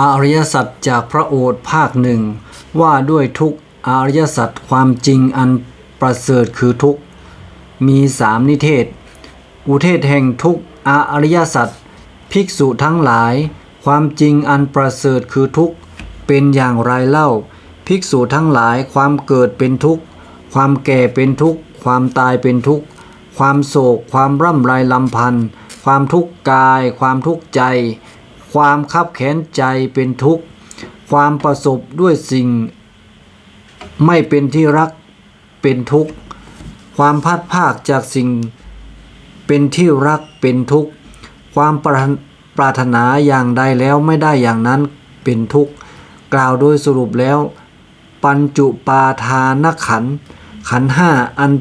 อริยสัจจากพระโอษฐ์ภาคหนึ่ง ว่าด้วยทุกอริยสัจความจริงอันประเสริฐคือทุกมีสามนิเทศ อุเทศแห่งทุกอริยสัจภิกษุทั้งหลาย ความจริงอันประเสริฐคือทุกเป็นอย่างไรเล่า ภิกษุทั้งหลายความเกิดเป็นทุกข์ ความแก่เป็นทุกข์ ความตายเป็นทุกข์ ความโศก ความร่ำไรลำพันธ์ความทุกข์กาย ความทุกข์ใจ ความคับแค้นใจเป็นทุกข์ ความประสบด้วยสิ่ง ไม่เป็นที่รักเป็นทุกข์ ความพัดภาคจากสิ่งเป็นที่รักเป็นทุกข์ ความปรารปรารถนาอย่างใดแล้วไม่ได้อย่างนั้นเป็นทุกข์ กล่าวโดยสรุปแล้ว ปัญจุปาทานขัน ขันห้าอัน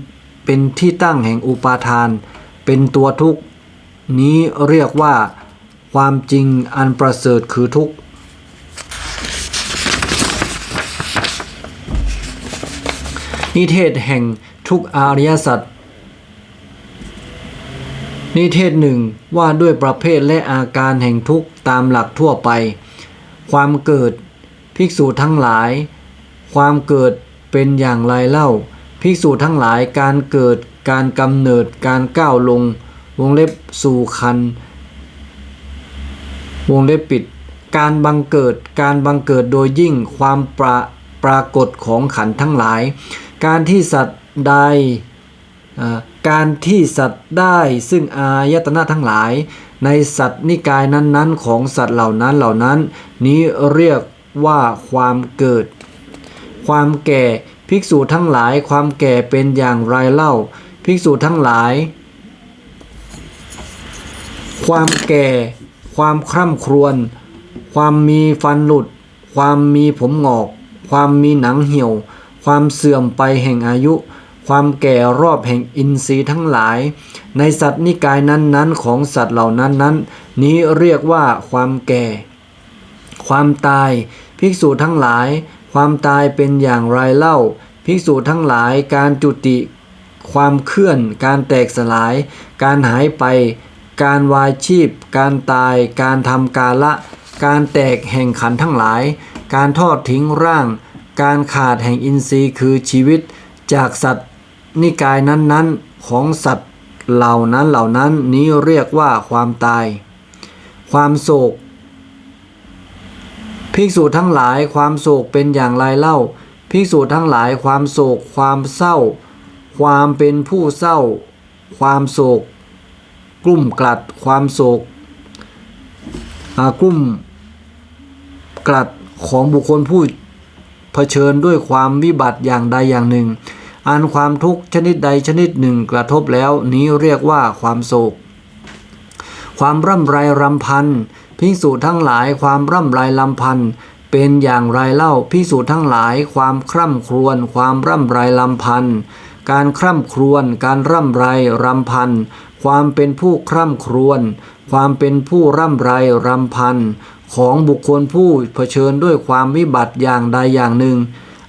เป็นที่ตั้งแห่งอุปาทาน เป็นตัวทุกข์ นี้เรียกว่า ความจริงอันประเสริฐคือทุกข์นิเทศแห่งทุกอริยสัจนิเทศหนึ่งว่าด้วยประเภทและอาการแห่งทุกข์ตามหลักทั่วไป ความเกิดภิกษุทั้งหลาย ความเกิดเป็นอย่างไรเล่า ภิกษุทั้งหลายการเกิดการกำเนิดการก้าวลง วงเล็บสู่คัน วงเล็บปิด การบังเกิด การบังเกิดโดยยิ่งความปราปรากฏของขันทั้งหลาย การที่สัตว์ใดการที่สัตว์ได้ซึ่งอายตนะทั้งหลาย ในสัตว์นิกายนั้นๆ ของสัตว์เหล่านั้นเหล่านั้น นี้เรียกว่าความเกิด ความแก่ภิกษุทั้งหลายความแก่เป็นอย่างไรเล่า ภิกษุทั้งหลาย ความแก่ ความคร่ำครวญ ความมีฟันหลุด ความมีผมหงอก ความมีหนังเหี่ยว ความเสื่อมไปแห่งอายุ ความแก่รอบแห่งอินทรีย์ทั้งหลาย ในสัตว์นิกายนั้นๆ ของสัตว์เหล่านั้นนั้นๆนี้เรียกว่าความแก่ ความตายภิกษุทั้งหลาย ความตายเป็นอย่างไรเล่า ภิกษุทั้งหลายการจุติ ความเคลื่อน การแตกสลาย การหายไป การวายชีพ การตาย การทำกาละ การแตกแห่งขันทั้งหลาย การทอดทิ้งร่าง การขาดแห่งอินทรีย์คือชีวิต จากสัตว์นิกายนั้นๆ ของสัตว์เหล่านั้นเหล่านั้นนี้เรียกว่าความตาย ความโศก ภิกษุทั้งหลายความโศกเป็นอย่างไรเล่า ภิกษุทั้งหลายความโศก ความเศร้า ความเป็นผู้เศร้า ความโศก กลุ่มกลัดความโศกกลุ่มกลัดของบุคคลผู้เผชิญด้วยความวิบัติอย่างใดอย่างหนึ่ง อันความทุกข์ชนิดใดชนิดหนึ่งกระทบแล้วนี้เรียกว่าความโศก ความร่ำไรรำพันภิกษุทั้งหลายความร่ำไรลำพันเป็นอย่างไรเล่าภิกษุทั้งหลายความคร่ำครวญความร่ำไรลำพันการคร่ำครวญการร่ำไรรำพัน ความเป็นผู้คร่ำครวญ ความเป็นผู้ร่ำไรรำพัน ของบุคคลผู้เผชิญด้วยความวิบัติอย่างใดอย่างหนึ่ง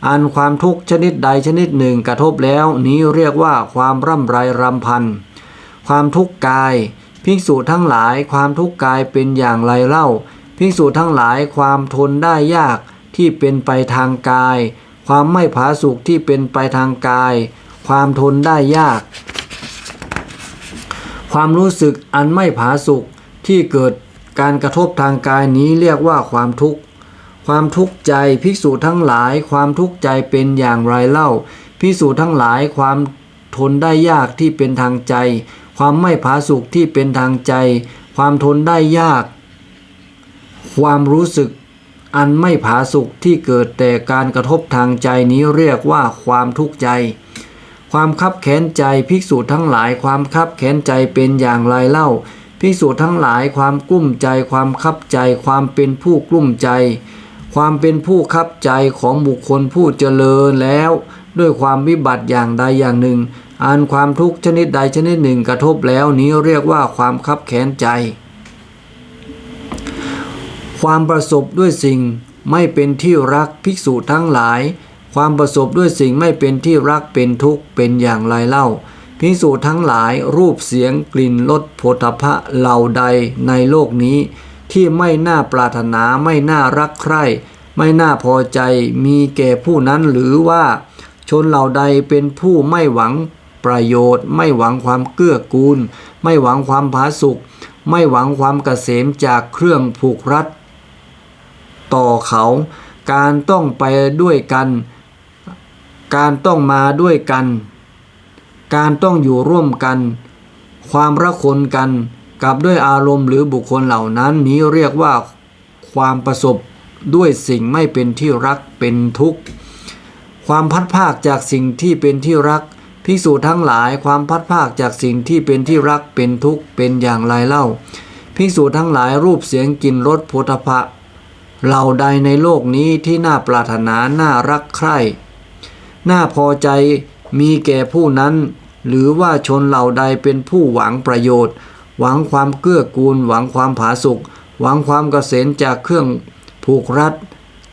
อันความทุกข์ชนิดใดชนิดหนึ่งกระทบแล้วนี้เรียกว่าความร่ำไรรำพัน ความทุกข์กาย ภิกษุทั้งหลายความทุกข์กายเป็นอย่างไรเล่า ภิกษุทั้งหลายความทนได้ยากที่เป็นไปทางกาย ความไม่ผาสุกที่เป็นไปทางกาย ความทนได้ยาก ความรู้สึกอันไม่ผาสุกที่เกิดการกระทบทางกายนี้เรียกว่าความทุกข์ ความทุกข์ใจภิกษุทั้งหลาย ความทุกข์ใจเป็นอย่างไรเล่าภิกษุทั้งหลายความทนได้ยากที่เป็นทางใจ ความไม่ผาสุกที่เป็นทางใจ ความทนได้ยาก ความรู้สึกอันไม่ผาสุกที่เกิดแต่การกระทบทางใจนี้เรียกว่าความทุกข์ใจ ความคับแค้นใจภิกษุทั้งหลายความคับแค้นใจเป็นอย่างไรเล่า ภิกษุทั้งหลายความกลุ้มใจ ความคับใจ ความเป็นผู้กลุ้มใจ ความเป็นผู้คับใจของบุคคลผู้เจริญแล้ว ด้วยความวิบัติอย่างใดอย่างหนึ่งอันความทุกข์ชนิดใดชนิดหนึ่งกระทบแล้วนี้เรียกว่าความคับแค้นใจ ความประสบด้วยสิ่งไม่เป็นที่รักภิกษุทั้งหลาย ความประสบด้วยสิ่งไม่เป็นที่รักเป็นทุกข์เป็นอย่างไรเล่าภิกษุทั้งหลายรูปเสียงกลิ่นรสโผฏฐะเหล่าใดในโลกนี้ ที่ไม่น่าปรารถนาไม่น่ารักใคร่ ไม่น่าพอใจมีแก่ผู้นั้นหรือว่า ชนเหล่าใดเป็นผู้ไม่หวังประโยชน์ ไม่หวังความเกื้อกูล ไม่หวังความผาสุกไม่หวังความเกษมจากเครื่องผูกรัด ต่อเขาการต้องไปด้วยกัน การต้องมาด้วยกัน การต้องอยู่ร่วมกัน ความรักคนกันกับด้วยอารมณ์หรือบุคคลเหล่านั้นนี้เรียกว่าความประสบด้วยสิ่งไม่เป็นที่รักเป็นทุกข์ ความพัดภาคจากสิ่งที่เป็นที่รักภิกษุทั้งหลายความพัดภาคจากสิ่งที่เป็นที่รักเป็นทุกข์เป็นอย่างไรเล่าภิกษุทั้งหลายรูปเสียงกลิ่นรสโผฏฐพะเหล่าใดในโลกนี้ที่น่าปรารถนาน่ารักใคร่ น่าพอใจมีแก่ผู้นั้น หรือว่าชนเหล่าใดเป็นผู้หวังประโยชน์ หวังความเกื้อกูล หวังความผาสุกหวังความเกษมจากเครื่องผูกรัด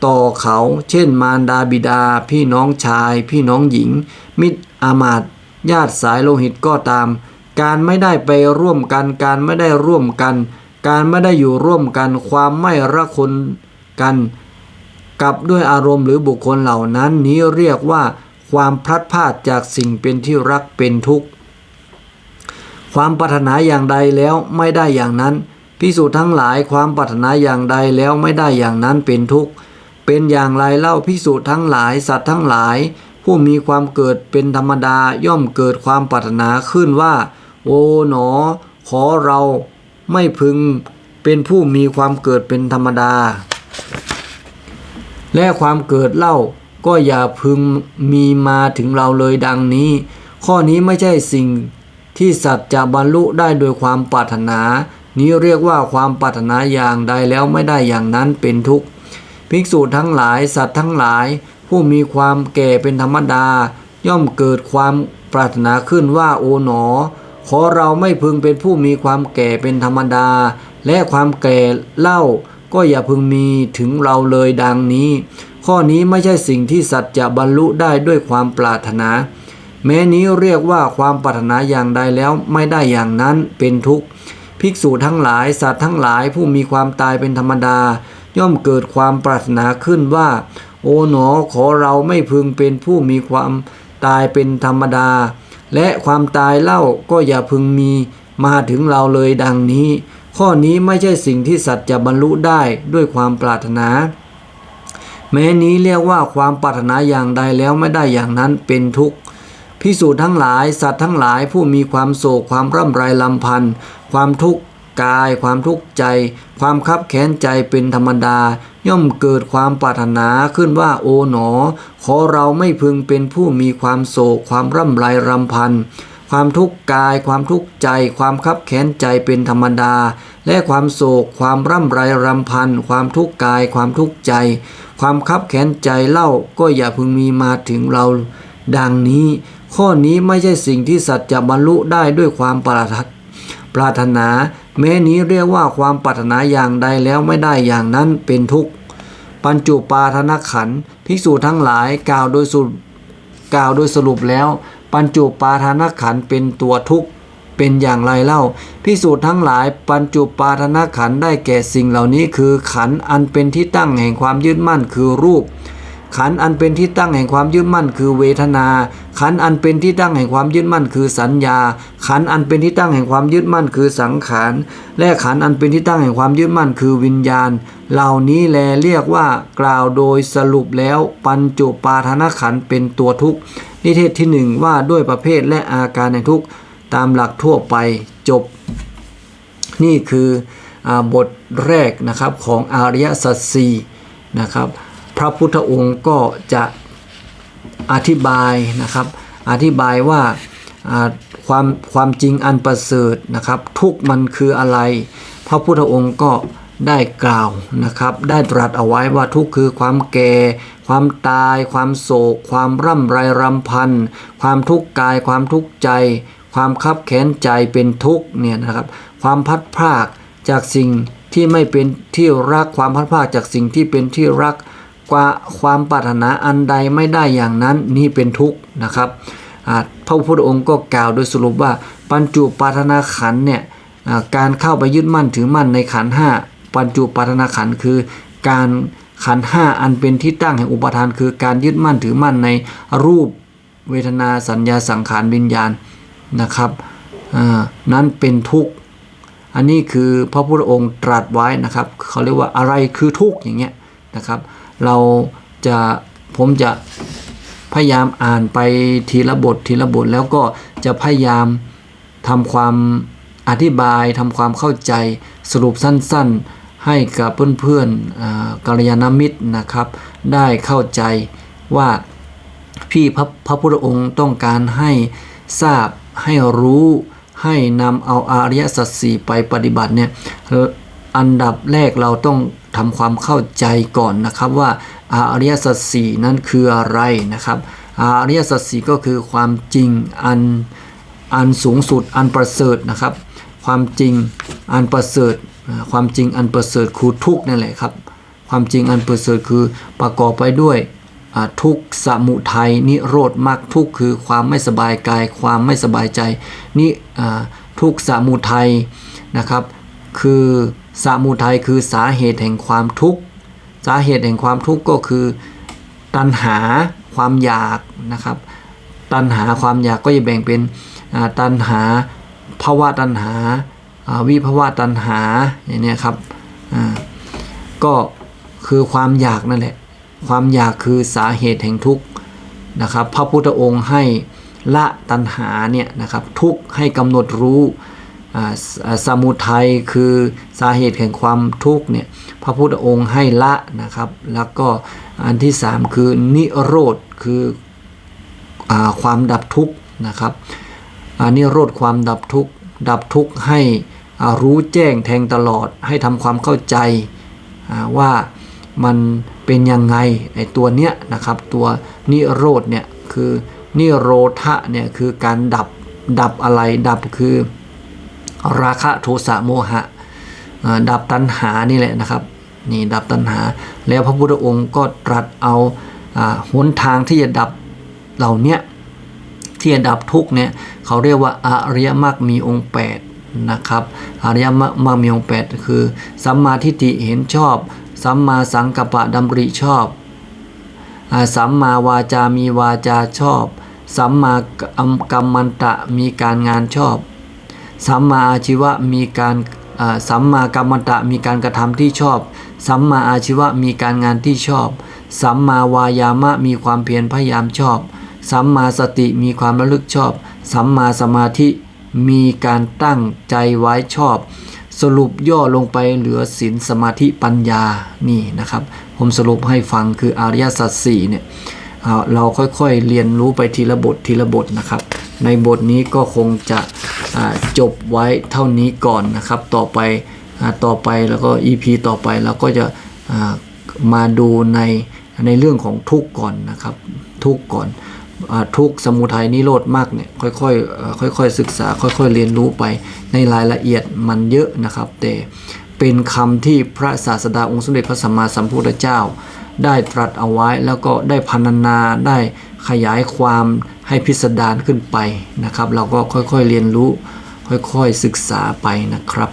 ต่อเขา เช่น มารดาบิดา พี่น้องชาย พี่น้องหญิง มิตรอามาตญาติสายโลหิตก็ตาม การไม่ได้ไปร่วมกัน การไม่ได้ร่วมกัน การไม่ได้อยู่ร่วมกัน ความไม่รักคนกัน กับด้วยอารมณ์หรือบุคคลเหล่านั้นนี้เรียกว่า ความพลัดพรากจากสิ่งเป็นที่รักเป็นทุกข์ ความปรารถนาอย่างใดแล้วไม่ได้อย่างนั้นพิสูจน์ทั้งหลายความปรารถนาอย่างใดแล้วไม่ได้อย่างนั้นเป็นทุกข์เป็นอย่างไรเล่าพิสูจน์ทั้งหลายสัตว์ทั้งหลาย ผู้มีความเกิดเป็นธรรมดาย่อมเกิดความปรารถนาขึ้นว่า โอ๋หนอ ขอเราไม่พึงเป็นผู้มีความเกิดเป็นธรรมดา และความเกิดเล่าก็อย่าพึงมีมาถึงเราเลยดังนี้ ข้อนี้ไม่ใช่สิ่งที่สัตว์จะบรรลุได้โดยความปรารถนา นี้เรียกว่าความปรารถนาอย่างใดแล้วไม่ได้อย่างนั้นเป็นทุกข์ภิกษุทั้งหลายสัตว์ทั้งหลาย ผู้มีความแก่เป็นธรรมดา ย่อมเกิดความปรารถนาขึ้นว่าโอ๋หนอ ขอเราไม่พึงเป็นผู้มีความแก่เป็นธรรมดา และความแก่เล่า ก็อย่าพึงมีถึงเราเลยดังนี้ ข้อนี้ไม่ใช่สิ่งที่สัตว์จะบรรลุได้ด้วยความปรารถนา แม้นี้เรียกว่าความปรารถนาอย่างใดแล้วไม่ได้อย่างนั้นเป็นทุกข์ภิกษุทั้งหลายสัตว์ทั้งหลายผู้มีความตายเป็นธรรมดา ย่อมเกิดความปรารถนาขึ้นว่า โอ๋หนอขอเราไม่พึงเป็นผู้มีความตายเป็นธรรมดา และความตายเล่าก็อย่าพึงมีมาถึงเราเลยดังนี้ ข้อนี้ไม่ใช่สิ่งที่สัตว์จะบรรลุได้ด้วยความปรารถนา แม้นี้เรียกว่าความปรารถนาอย่างใดแล้วไม่ได้อย่างนั้นเป็นทุกข์พิสูจน์ทั้งหลายสัตว์ทั้งหลายผู้มีความโศกความร่ำไรลำพันธ์ความทุกข์กาย ความทุกข์ใจ ความคับแค้นใจเป็นธรรมดา ย่อมเกิดความปรารถนาขึ้นว่าโอ๋หนอ ขอเราไม่พึงเป็นผู้มีความโศกความร่ำไรรำพันธ์ ความทุกข์กาย ความทุกข์ใจ ความคับแค้นใจเป็นธรรมดา และความโศก ความร่ำไรรำพัน ความทุกข์กาย ความทุกข์ใจ ความคับแค้นใจเล่าก็อย่าพึงมีมาถึงเรา ดังนี้ ข้อนี้ไม่ใช่สิ่งที่สัตว์จะบรรลุได้ด้วยความปรารถปรารถนา แม้นี้เรียกว่าความปรารถนาอย่างใดแล้วไม่ได้อย่างนั้นเป็นทุกข์ปัญจุปาทนขันภิกษุทั้งหลายกล่าวโดยสรุป กล่าวโดยสรุปแล้ว ปัญจุปาทนขันเป็นตัวทุกข์เป็นอย่างไรเล่าพิสูจน์ทั้งหลายปัญจุปาทนขันได้แก่สิ่งเหล่านี้คือขันอันเป็นที่ตั้งแห่งความยึดมั่นคือรูป ขันอันเป็นที่ตั้งแห่งความยึดมั่นคือเวทนา ขันอันเป็นที่ตั้งแห่งความยึดมั่นคือสัญญา ขันอันเป็นที่ตั้งแห่งความยึดมั่นคือสังขาร และขันอันเป็นที่ตั้งแห่งความยึดมั่นคือวิญญาณ เหล่านี้แลเรียกว่ากล่าวโดยสรุปแล้วปัญจุปาทนขันเป็นตัวทุกข์นิเทศที่หนึ่งว่าด้วยประเภทและอาการในทุกข์ตามหลักทั่วไปจบ นี่คืออบทแรกนะครับของอริยสัจสี่นะครับ พระพุทธองค์ก็จะอธิบายนะครับ อธิบายว่าความความจริงอันประเสริฐนะครับ ทุกมันคืออะไร พระพุทธองค์ก็ได้กล่าวนะครับ ได้ตรัสเอาไว้ว่าทุกคือความแก่ ความตาย ความโศก ความร่ำไรรำพัน ความทุกข์กาย ความทุกข์ใจ ความคับแค้นใจเป็นทุกข์เนี่ยนะครับ ความพัดพรากจากสิ่งที่ไม่เป็นที่รัก ความพัดพรากจากสิ่งที่เป็นที่รัก กว่าความปรารถนาอันใดไม่ได้อย่างนั้นนี่เป็นทุกข์นะครับพระพุทธองค์ก็กล่าวโดยสรุปว่าปัญจุปาทนาขันเนี่ยการเข้าไปยึดมั่นถือมั่นในขันห้าปัญจุปาทนาขันคือการขันห้าอันเป็นที่ตั้งแห่งอุปทาน คือการยึดมั่นถือมั่นในรูปเวทนาสัญญาสังขารวิญญาณนะครับนั้นเป็นทุกข์อันนี้คือพระพุทธองค์ตรัสไว้นะครับเขาเรียกว่าอะไรคือทุกข์อย่างเงี้ยนะครับ เราจะผมจะพยายามอ่านไปทีละบททีละบทแล้วก็จะพยายามทำความอธิบายทำความเข้าใจสรุปสั้นๆ ให้กับเพื่อนๆอ่ากัลยาณมิตรนะครับ ได้เข้าใจว่าพี่พระพระพุทธองค์ต้องการให้ทราบให้รู้ให้นำเอาอาริยสัจสี่ไปปฏิบัติเนี่ยอันดับแรกเราต้อง ทำความเข้าใจก่อนนะครับว่าอริยสัจสี่นั้นคืออะไรนะครับอริยสัจสี่ก็คือความจริงอันอันสูงสุดอันประเสริฐนะครับ ความจริงอันประเสริฐความจริงอันประเสริฐคือทุกนั่นแหละครับ ความจริงอันประเสริฐคือประกอบไปด้วยทุกสมุทัยนิโรธมรรคทุกคือความไม่สบายกาย ความไม่สบายใจนี่ทุกสมุทัยนะครับ คือ สมุทัยคือสาเหตุแห่งความทุกข์ สาเหตุแห่งความทุกข์ก็คือ ตัณหาความอยากนะครับ ตัณหาความอยากก็จะแบ่งเป็นตัณหาภาวะตัณหาวิภาวะตัณหาอย่างนี้ครับอ่าก็คือความอยากนั่นแหละ ความอยากคือสาเหตุแห่งทุกข์นะครับ พระพุทธองค์ให้ละตัณหาเนี่ยนะครับทุกข์ให้กำหนดรู้ สาสมุทัยคือสาเหตุแห่งความทุกข์เนี่ยพระพุทธองค์ให้ละนะครับ แล้วก็อันที่สามคือนิโรธคืออความดับทุกข์นะครับอานิโรธความดับทุกข์ดับทุกข์ให้รู้แจ้งแทงตลอดให้ทำความเข้าใจว่ามันเป็นยังไงไอตัวเนี้ยนะครับ ตัวนิโรธเนี่ยคือนิโรธะเนี่ยคือการดับดับอะไรดับคือ ราคะโทสะโมหะดับตัณหานี่แหละนะครับนี่ดับตัณหา แล้วพระพุทธองค์ก็ตรัสเอาหนทางที่จะดับเหล่านี้ที่จะดับทุกเนี่ยเขาเรียกว่าอริยมรรคมีองค์ 8 นะครับอริยมรรคมีองค์ 8 คือสัมมาทิฏฐิเห็นชอบสัมมาสังกัปปะดำริชอบอสัมมาวาจามีวาจาชอบสัมมากัมมันตะมีการงานชอบ สัมมาอาชีวะมีการสัมมากัมมันตะมีการกระทำที่ชอบ สัมมาอาชีวะมีการงานที่ชอบ สัมมาวายามะมีความเพียรพยายามชอบ สัมมาสติมีความระลึกชอบ สัมมาสมาธิมีการตั้งใจไว้ชอบ สรุปย่อลงไปเหลือศีลสมาธิปัญญานี่นะครับ ผมสรุปให้ฟังคืออริยสัจสี่เนี่ยเเราค่อยๆเรียนรู้ไปทีละบททีละบทนะครับ ในบทนี้ก็คงจะจบไว้เท่านี้ก่อนนะครับ ต่อไปต่อไปแล้วก็ EP ต่อไปเราก็จะมาดูในในเรื่องของทุกก่อนนะครับ ทุกก่อนอทุกสมุทัยนิโรธมากเนี่ยค่อยๆเอ่อค่อยๆศึกษา ค่อยๆเรียนรู้ไปในรายละเอียดมันเยอะนะครับ แต่เป็นคำที่พระศาสดาองค์สมเด็จพระสัมมาสัมพุทธเจ้า ได้ตรัสเอาไว้แล้วก็ได้พรรณนาได้ ขยายความให้พิสดารขึ้นไปนะครับ เราก็ค่อยๆเรียนรู้ค่อยๆศึกษาไปนะครับ